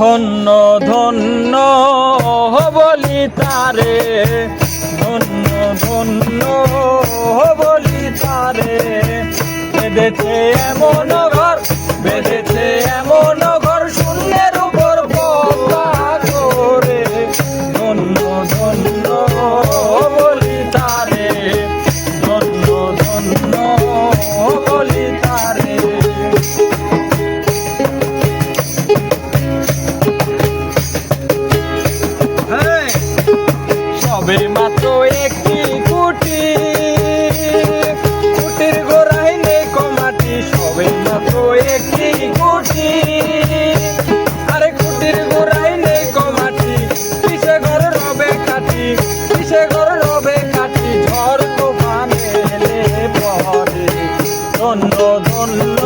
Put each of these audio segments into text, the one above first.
ধন্য ধন্য বলি তারে। ধন্য ধন্য বলি তারে। বেঁধেছে এমন ঘর বেঁধেছে সবে মাত্র একটি কুটি। কুটির গোড়ায় নেই কমাটি সবে মাত্র একটি কুটি। আরে কুটির গোড়ায় নেই কমাটি, কিসে ঘর রবে কাটি কিসে ঘর রবে কাটি ঝড় এলে পরে। ধন্য ধন্য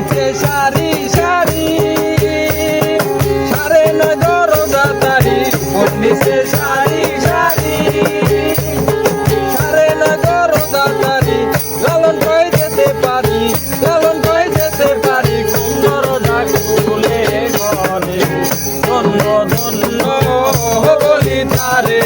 দিচ্ছে সারি সারি। সারে নয় দরজা তারি ফোন দিচ্ছে সারি সারি। সারে নয় দরজা তারি লালন কই যেতে পারি, লালন কই যেতে পারি। কোন দরজা খুলে ধন্য ধন্য বলি তারে।